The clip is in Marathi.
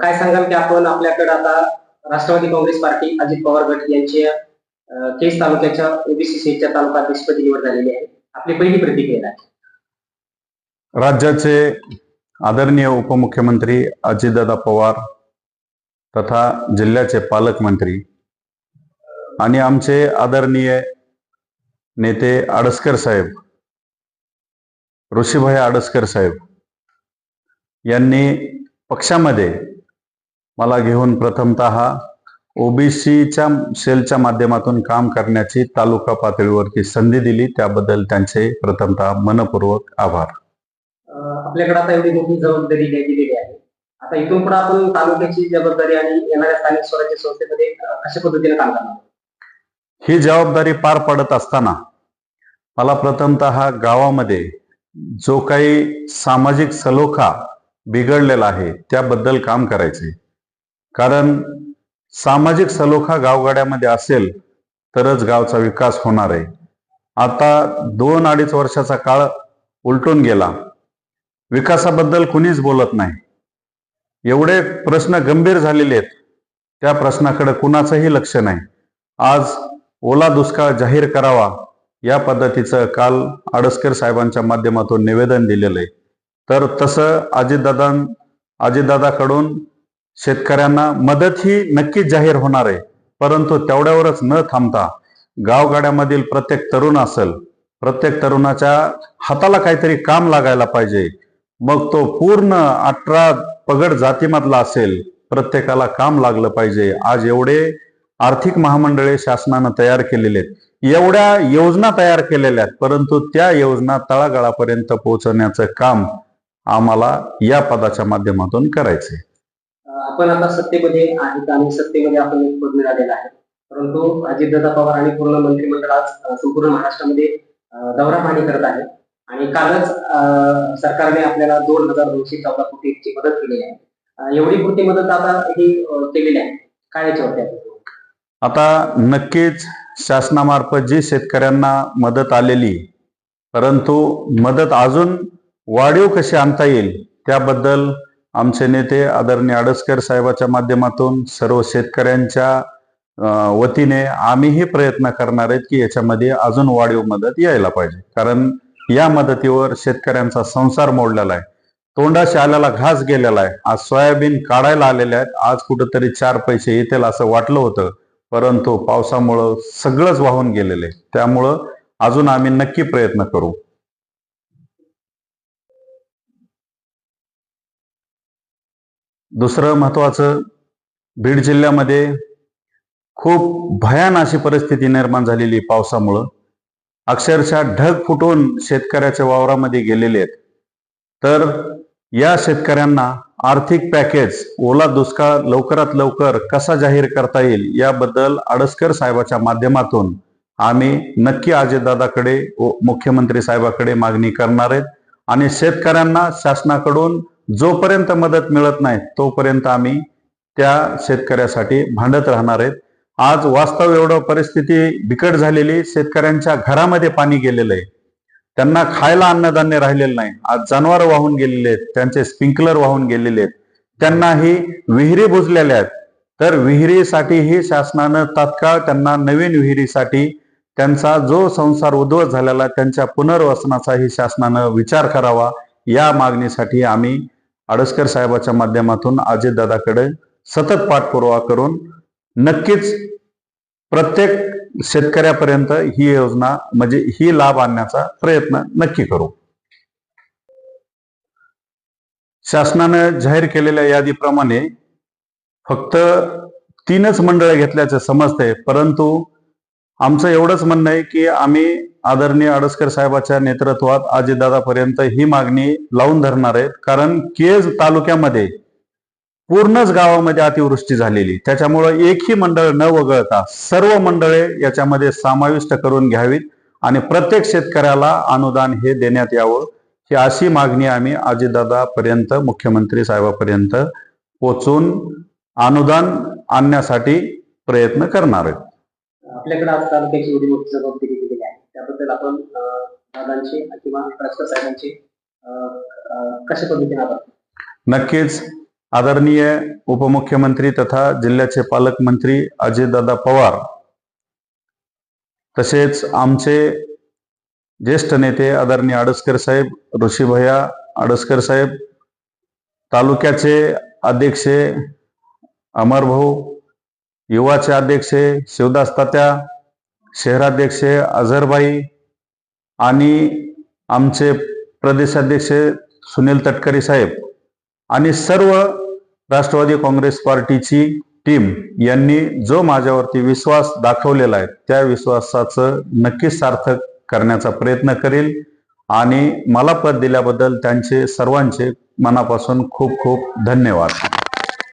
काय सांगाल की आपण आपल्याकडे आता राष्ट्रवादी काँग्रेस पार्टी अजित पवार गट यांची केस तालुक्याच्या ओबीसी सीटच्या तालुका अध्यक्षपदी निवड झालेली आहे. आपली पहिली प्रतिक्रिया राज्याचे आदरणीय उपमुख्यमंत्री अजितदादा पवार तथा जिल्ह्याचे पालकमंत्री आणि आमचे आदरणीय नेते आडसकर साहेब ऋषीभाई आडसकर साहेब यांनी पक्षामध्ये मला घेऊन प्रथमतः ओबीसीच्या सेलच्या माध्यमातून काम करण्याची तालुका पातळीवरती संधी दिली. त्याबद्दल त्यांचे प्रथमतः मनपूर्वक आभार. आपल्याकडे आता एवढी मोठी जबाबदारी दिलेली आहे. आता इथून पुढे आपण तालुक्याची जबाबदारी आणि येणाऱ्या स्थानिक स्वराज्य संस्थेमध्ये कशा पद्धतीने काम करणार? ही जबाबदारी पार पडत असताना मला प्रथमतः गावामध्ये जो काही सामाजिक सलोखा बिघडलेला आहे त्याबद्दल काम करायचे. कारण सामाजिक सलोखा गावगाड्यामध्ये असेल तरच गावचा विकास होणार आहे. आता दोन अडीच वर्षाचा काळ उलटून गेला. विकासाबद्दल कुणीच बोलत नाही. एवढे प्रश्न गंभीर झालेले आहेत. त्या प्रश्नाकडे कुणाचंही लक्ष नाही. आज ओला दुष्काळ जाहीर करावा या पद्धतीचं काल आडसकर साहेबांच्या माध्यमातून निवेदन दिलेलं आहे. तर तसं अजितदादा अजितदादाकडून शेतकऱ्यांना मदत ही नक्कीच जाहीर होणार आहे. परंतु तेवढ्यावरच न थांबता गावगाड्यामधील प्रत्येक तरुण असेल प्रत्येक तरुणाच्या हाताला काहीतरी काम लागायला पाहिजे. मग तो पूर्ण अठरा पगड जातीमधला असेल प्रत्येकाला काम लागलं पाहिजे. आज एवढे आर्थिक महामंडळे शासनानं तयार केलेले आहेत. एवढ्या योजना तयार केलेल्या आहेत परंतु त्या योजना तळागाळापर्यंत पोहोचवण्याचं काम आम्हाला या पदाच्या माध्यमातून करायचंय. अं, आपण आता सत्तेमध्ये आहेत आणि सत्तेमध्ये आपण एक पद मिळालेलं आहे. परंतु अजितदादा पवार आणि पूर्ण मंत्रिमंडळ आज संपूर्ण महाराष्ट्रामध्ये दौरा पाहणी करत आहे. आणि कालच सरकारने आपल्याला दोन हजार दोनशे चौदा कोटीची मदत केलेली आहे. एवढी पुरती मदत आता ही केलेली आहे. काय याच्यावरती? आता नक्कीच शासनामार्फत जी शेतकऱ्यांना मदत आलेली परंतु मदत अजून वाढीव कशी आणता येईल? त्याबद्दल आमचे नेते आदरणीय आडसकर साहेबाच्या माध्यमातून सर्व शेतकऱ्यांच्या वतीने आम्हीही प्रयत्न करणार आहेत की याच्यामध्ये अजून वाढीव मदत यायला पाहिजे. कारण या मदतीवर शेतकऱ्यांचा संसार मोडलेला आहे. तोंडाशी आल्याला घास गेलेला आहे. आज सोयाबीन काढायला आलेले आहेत. आज कुठंतरी चार पैसे येतील असं वाटलं होतं. परंतु पावसामुळं सगळंच वाहून गेलेले आहे. त्यामुळं अजून आम्ही नक्की प्रयत्न करू. दुसरं महत्वाचं बीड जिल्ह्यामध्ये खूप भयान अशी परिस्थिती निर्माण झालेली पावसामुळं. अक्षरशः ढग फुटून शेतकऱ्याच्या वावरामध्ये गेलेले आहेत. तर या शेतकऱ्यांना आर्थिक पॅकेज ओला दुष्काळ लवकरात लवकर कसा जाहीर करता येईल याबद्दल आडसकर साहेबाच्या माध्यमातून आम्ही नक्की अजितदादाकडे मुख्यमंत्री साहेबाकडे मागणी करणार आहेत. आणि शेतकऱ्यांना शासनाकडून जोपर्यंत मदत मिळत नाही तोपर्यंत आम्ही त्या शेतकऱ्यासाठी भांडत राहणार आहेत. आज वास्तव एवढं परिस्थिती बिकट झालेली शेतकऱ्यांच्या घरामध्ये पाणी गेलेलं आहे. त्यांना खायला अन्नधान्य राहिलेलं नाही. आज जनावर वाहून गेलेले आहेत त्यांचे स्प्रिंकलर वाहून गेलेले आहेत. त्यांनाही विहिरी बुजलेल्या आहेत. तर विहिरीसाठीही शासनानं तात्काळ त्यांना नवीन विहिरीसाठी त्यांचा जो संसार उद्ध्वस्त झालेला त्यांच्या पुनर्वसनाचाही शासनानं विचार करावा. या मागणीसाठी आम्ही आडसकर साहेबाच्या माध्यमातून अजितदादाकडे सतत पाठपुरावा करून नक्कीच प्रत्येक शेतकऱ्यापर्यंत ही योजना म्हणजे ही लाभ आणण्याचा प्रयत्न नक्की करू. शासनानं जाहीर केलेल्या यादीप्रमाणे फक्त तीनच मंडळ घेतल्याचं समजते परंतु आमचं एवढंच म्हणणं आहे की आम्ही आदरणीय आडसकर साहेबाच्या नेतृत्वात आजीदादापर्यंत ही मागणी लावून धरणार आहेत. कारण केज तालुक्यामध्ये पूर्णच गावामध्ये अतिवृष्टी झालेली. त्याच्यामुळं एकही मंडळ न वगळता सर्व मंडळे याच्यामध्ये समाविष्ट करून घ्यावीत आणि प्रत्येक शेतकऱ्याला अनुदान हे देण्यात यावं. ही अशी मागणी आम्ही आजीदादापर्यंत मुख्यमंत्री साहेबापर्यंत पोचून अनुदान आणण्यासाठी प्रयत्न करणार आहेत. आपल्याकडे आज तालुक्याची एवढी मोठी जबाबदारी दिलेली आहे. त्याबद्दल आपण दादांचे किंवा आडसकर साहेबांचे कशा पद्धतीने आभार नक्कीच. आदरणीय उपमुख्यमंत्री तथा जिल्ह्याचे पालकमंत्री अजितदादा पवार तसेच आमचे ज्येष्ठ नेते आदरणीय आडसकर साहेब ऋषीभया आडसकर साहेब तालुक्याचे अध्यक्ष अमरभाऊ युवाचे अध्यक्ष शिवदास तात्या शहराध्यक्ष अझरबाई आणि आमचे प्रदेशाध्यक्ष सुनील तटकरे साहेब आणि सर्व राष्ट्रवादी काँग्रेस पार्टीची टीम यांनी जो माझ्यावरती विश्वास दाखवलेला आहे त्या विश्वासाचं नक्कीच सार्थक करण्याचा प्रयत्न करेल आणि मला पद दिल्याबद्दल त्यांचे सर्वांचे मनापासून खूप खूप धन्यवाद.